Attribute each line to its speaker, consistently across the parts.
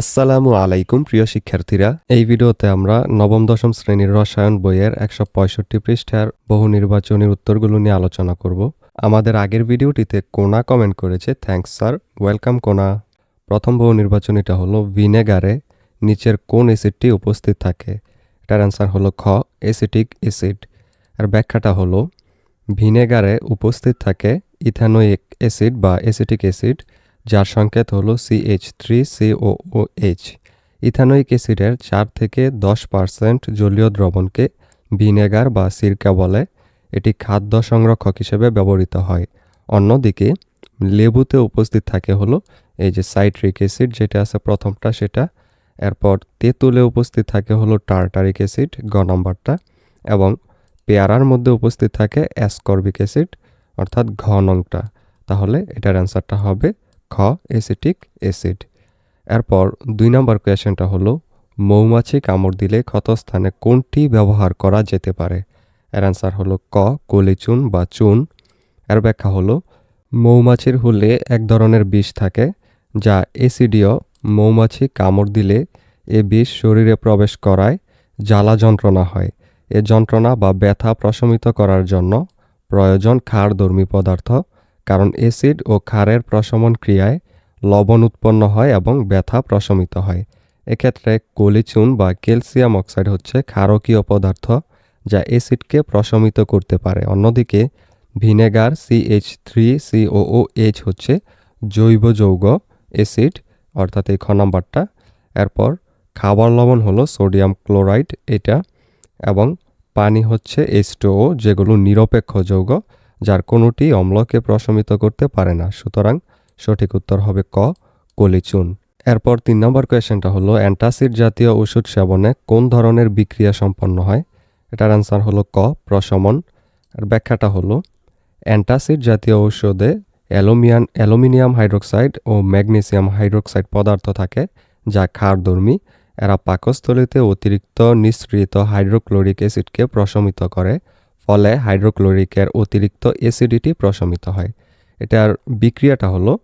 Speaker 1: আসসালামু আলাইকুম, প্রিয় শিক্ষার্থীরা। এই ভিডিওতে আমরা নবম, দশম শ্রেণির রসায়ন বইয়ের একশো পঁয়ষট্টি পৃষ্ঠার বহু নির্বাচনী উত্তরগুলো নিয়ে আলোচনা করব। আমাদের আগের ভিডিওটিতে কোনা কমেন্ট করেছে থ্যাঙ্কস স্যার ওয়েলকাম কোনা। প্রথম বহু নির্বাচনীটা হলো ভিনেগারে নিচের কোন অ্যাসিডটি উপস্থিত থাকে? এটার অ্যান্সার হলো, খ অ্যাসিটিক অ্যাসিড আর ব্যাখ্যাটা হলো ভিনেগারে উপস্থিত থাকে ইথানোইক অ্যাসিড বা অ্যাসিটিক অ্যাসিড যার সংকেত হলো সিএইচ থ্রি সিওওএইচ ইথানোইক অ্যাসিডের চার থেকে দশ পার্সেন্ট জলীয় দ্রবণকে ভিনেগার বা সিরকা বলে। এটি খাদ্য সংরক্ষক হিসেবে ব্যবহৃত হয়। অন্যদিকে, লেবুতে উপস্থিত থাকে হলো এই যে সাইট্রিক অ্যাসিড যেটা আছে প্রথমটা সেটা। এরপর তেঁতুলে উপস্থিত থাকে হলো টার্টারিক অ্যাসিড, গ নম্বরটা। এবং পেয়ারার মধ্যে উপস্থিত থাকে অ্যাসকর্বিক অ্যাসিড, অর্থাৎ ঘ নংটা তাহলে এটার অ্যান্সারটা হবে খ অ্যাসিটিক অ্যাসিড এরপর দুই নম্বর কোয়েশনটা হলো, মৌমাছি কামড় দিলে ক্ষতস্থানে কোনটি ব্যবহার করা যেতে পারে? এর অ্যান্সার হলো ক, কলিচুন বা চুন। এর ব্যাখ্যা হলো, মৌমাছির হুলে এক ধরনের বিষ থাকে, যা এসিডিও মৌমাছি কামড় দিলে এ বিষ শরীরে প্রবেশ করায়, জ্বালা যন্ত্রণা হয়। এ যন্ত্রণা বা ব্যথা প্রশমিত করার জন্য প্রয়োজন ক্ষারধর্মী পদার্থ কারণ অ্যাসিড ও ক্ষারের প্রশমন ক্রিয়ায় লবণ উৎপন্ন হয় এবং ব্যথা প্রশমিত হয়। এক্ষেত্রে কলিচুন বা ক্যালসিয়াম অক্সাইড হচ্ছে ক্ষারকীয় পদার্থ যা অ্যাসিডকে প্রশমিত করতে পারে। অন্যদিকে ভিনেগার সিএইচ থ্রি সিওওএইচ হচ্ছে জৈব যৌগ, অ্যাসিড অর্থাৎ এই খ নাম্বারটা। এরপর খাবার লবণ হলো সোডিয়াম ক্লোরাইড, এটা এবং পানি হচ্ছে এইচটোও যেগুলো নিরপেক্ষ যৌগ। যার কোনোটি অম্লকে প্রশমিত করতে পারে না। সুতরাং সঠিক উত্তর হবে ক, কলিচুন। এরপর তিন নম্বর কোয়েশ্চেনটা হলো, অ্যান্টাসিড জাতীয় ওষুধ সেবনে কোন ধরনের বিক্রিয়া সম্পন্ন হয়? এটার অ্যান্সার হলো ক, প্রশমন। আর ব্যাখ্যাটা হলো, অ্যান্টাসিড জাতীয় ঔষধে অ্যালুমিয়ান, অ্যালুমিনিয়াম হাইড্রোক্সাইড ও ম্যাগনেসিয়াম হাইড্রোক্সাইড পদার্থ থাকে, যা ক্ষারধর্মী এরা পাকস্থলিতে অতিরিক্ত নিঃসৃত হাইড্রোক্লোরিক অ্যাসিডকে প্রশমিত করে। ফলে হাইড্রোক্লোরিকের অতিরিক্ত অ্যাসিডিটি প্রশমিত হয়। এটার বিক্রিয়াটা হলো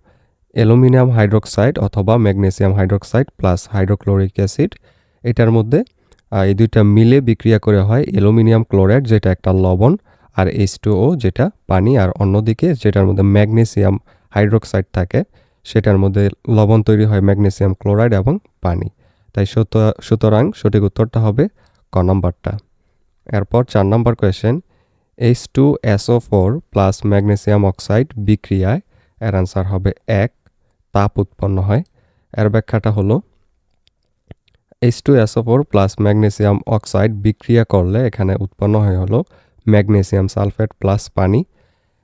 Speaker 1: অ্যালুমিনিয়াম হাইড্রোক্সাইড অথবা magnesium hydroxide plus hydrochloric acid. এটার মধ্যে এই দুইটা মিলে বিক্রিয়া করে হয় অ্যালুমিনিয়াম ক্লোরাইড, যেটা একটা লবণ, আর এইচ যেটা পানি, আর অন্যদিকে যেটার মধ্যে ম্যাগনেসিয়াম হাইড্রোক্সাইড থাকে, সেটার মধ্যে লবণ তৈরি হয় ম্যাগনেসিয়াম ক্লোরাইড এবং পানি। তাই সুত- সুতরাং সঠিক উত্তরটা হবে ক নম্বরটা। এরপর চার নম্বর question H two SO four plus magnesium oxide বিক্রিয়ায় এর অ্যান্সার হবে এক, তাপ উৎপন্ন হয়। এর ব্যাখ্যাটা হলো H two SO four plus magnesium oxide বিক্রিয়া করলে এখানে উৎপন্ন হয় হলো ম্যাগনেসিয়াম সালফেট প্লাস পানি।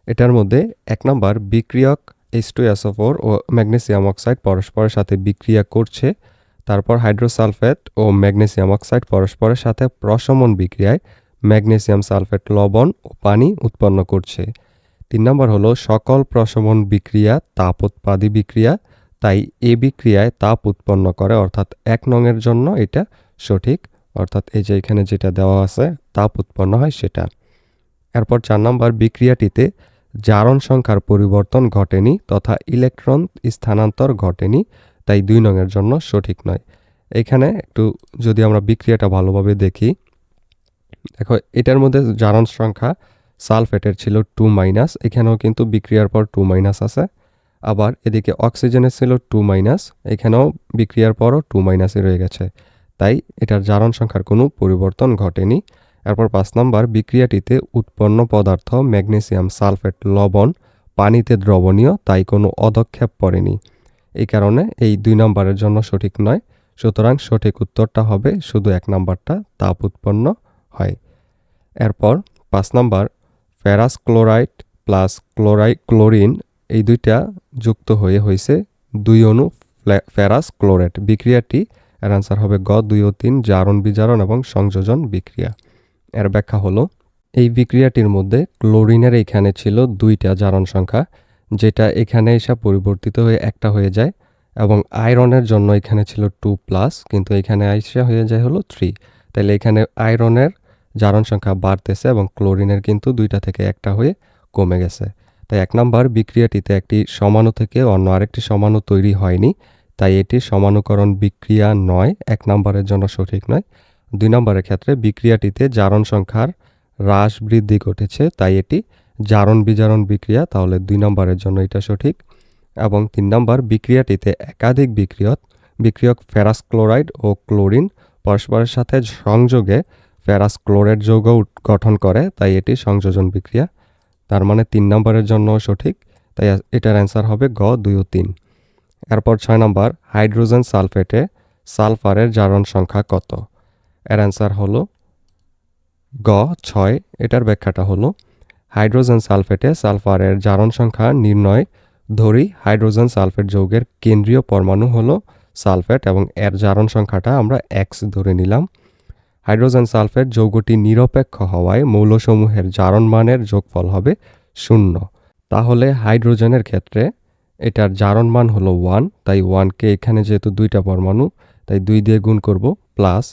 Speaker 1: এটার মধ্যে এক নম্বর বিক্রিয়ক এইচ টু এসও ফোর ও ম্যাগনেসিয়াম অক্সাইড পরস্পরের সাথে বিক্রিয়া করছে। তারপর হাইড্রোসালফেট ও ম্যাগনেসিয়াম অক্সাইড পরস্পরের সাথে প্রশমন বিক্রিয়ায় ম্যাগনেসিয়াম সালফেট, লবণ ও পানি উৎপন্ন করছে। তিন নম্বর হলো, সকল প্রশমন বিক্রিয়া তাপ উৎপাদী বিক্রিয়া, তাই এ বিক্রিয়ায় তাপ উৎপন্ন করে, অর্থাৎ এক নংয়ের জন্য এটা সঠিক, অর্থাৎ এই যে এখানে যেটা দেওয়া আছে, তাপ উৎপন্ন হয় সেটা। এরপর চার নম্বর, বিক্রিয়াটিতে জারণ সংখ্যার পরিবর্তন ঘটেনি তথা ইলেকট্রন স্থানান্তর ঘটেনি, তাই দুই নংয়ের জন্য সঠিক নয়। এখানে একটু যদি আমরা বিক্রিয়াটা ভালোভাবে দেখি দেখো, এটার মধ্যে জারণ সংখ্যা সালফেটের ছিল টু মাইনাস, এখানেও কিন্তু বিক্রিয়ার পর টু মাইনাস আছে। আবার এদিকে অক্সিজেনের ছিল টু মাইনাস, এখানেও বিক্রিয়ার পরও টু মাইনাসই রয়ে গেছে। তাই এটার জারণ সংখ্যার কোনো পরিবর্তন ঘটেনি। এরপর পাঁচ নম্বর, বিক্রিয়াটিতে উৎপন্ন পদার্থ ম্যাগনেসিয়াম সালফেট লবণ পানিতে দ্রবণীয়, তাই কোনো অদক্ষেপ পড়েনি। এই কারণে এই দুই নম্বরের জন্য সঠিক নয়। সুতরাং সঠিক উত্তরটা হবে শুধু এক নম্বরটা, তাপ উৎপন্ন। হয়। এরপর পাঁচ নম্বর ফেরাস ক্লোরাইড প্লাস ক্লোরাই ক্লোরিন এই দুইটা যুক্ত হয়ে হয়েছে দুই অণু ফেরাস ক্লোরেট বিক্রিয়াটি এর আনসার হবে গ, দুই ও তিন, জারণ বিজারণ এবং সংযোজন বিক্রিয়া। এর ব্যাখ্যা হলো, এই বিক্রিয়াটির মধ্যে ক্লোরিনের এখানে ছিল দুইটা জারণ সংখ্যা, যেটা এখানে এসে পরিবর্তিত হয়ে একটা হয়ে যায় এবং আয়রনের জন্য এখানে ছিল টু প্লাস, কিন্তু এখানে আইসা হয়ে যায় হলো থ্রি। তাহলে এখানে আয়রনের জারণ সংখ্যা বাড়তেছে এবং ক্লোরিনের কিন্তু দুইটা থেকে একটা হয়ে কমে গেছে। তাই এক নম্বর বিক্রিয়াটিতে একটি সমাণু থেকে অন্য আরেকটি সমাণু তৈরি হয়নি, তাই এটি সমানুকরণ বিক্রিয়া নয়, এক নম্বরের জন্য সঠিক নয়। দুই নম্বরের ক্ষেত্রে বিক্রিয়াটিতে জারণ সংখ্যার হ্রাস বৃদ্ধি ঘটেছে, তাই এটি জারণ বিজারণ বিক্রিয়া, তাহলে দুই নম্বরের জন্য এটা সঠিক। এবং তিন নম্বর বিক্রিয়াটিতে একাধিক বিক্রিয়ক বিক্রিয়ক ফেরাস ক্লোরাইড ও ক্লোরিন পরস্পরের সাথে সংযোগে ফেরাস ক্লোরাইড যৌগ গঠন করে, তাই এটি সংযোজন বিক্রিয়া। তার মানে তিন নম্বরের জন্য সঠিক, তাই এটার অ্যান্সার হবে গ, দুই ও তিন। এরপর ছয় নম্বর, হাইড্রোজেন সালফেটে সালফারের জারণ সংখ্যা কত? এর অ্যান্সার হলো গ, ছয়, এটার ব্যাখ্যাটা হলো, হাইড্রোজেন সালফেটে সালফারের জারণ সংখ্যা নির্ণয় ধরি হাইড্রোজেন সালফেট যৌগের কেন্দ্রীয় পরমাণু হলো সালফেট এবং এর জারণ সংখ্যাটা আমরা এক্স ধরে নিলাম। হাইড্রোজেন সালফেট যৌগটি নিরপেক্ষ হওয়ায় মৌলসমূহের জারণ মানের যোগফল হবে শূন্য। তাহলে হাইড্রোজেনের ক্ষেত্রে এটার জারণ মান হলো ওয়ান, তাই ওয়ানকে এখানে যেহেতু দুইটা পরমাণু, তাই দুই দিয়ে গুণ করব প্লাস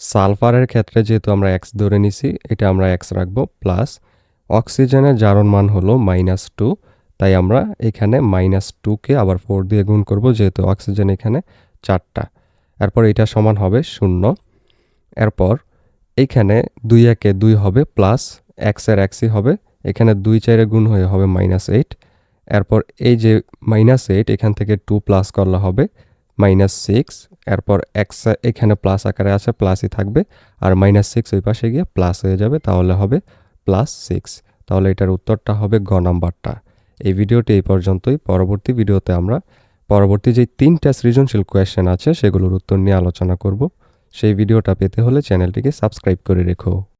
Speaker 1: সালফারের ক্ষেত্রে যেহেতু আমরা এক্স ধরে নিছি, এটা আমরা এক্স রাখব প্লাস অক্সিজেনের জারণ মান হলো মাইনাস টু, তাই আমরা এখানে মাইনাস টুকে আবার ফোর দিয়ে গুণ করব, যেহেতু অক্সিজেন এখানে চারটা। এরপর এটা সমান হবে শূন্য। এরপর এইখানে দুই একে দুই হবে প্লাস এক্সের এক্সই হবে, এখানে দুই চারে গুণ হয়ে হবে মাইনাস এইট এরপর এই যে মাইনাস এইট এখান থেকে টু প্লাস করলে হবে মাইনাস সিক্স এরপর এক্স এখানে প্লাস আকারে আছে প্লাসই থাকবে। আর মাইনাস সিক্স ওই পাশে গিয়ে প্লাস হয়ে যাবে, তাহলে হবে প্লাস সিক্স তাহলে এটার উত্তরটা হবে গ নাম্বারটা। এই ভিডিওটি এই পর্যন্তই। পরবর্তী ভিডিওতে আমরা, পরবর্তী যে তিনটা সৃজনশীল কোয়েশ্চেন আছে, সেগুলোর উত্তর নিয়ে আলোচনা করব। সেই ভিডিওটা পেতে হলে চ্যানেলটিকে সাবস্ক্রাইব করে রেখো।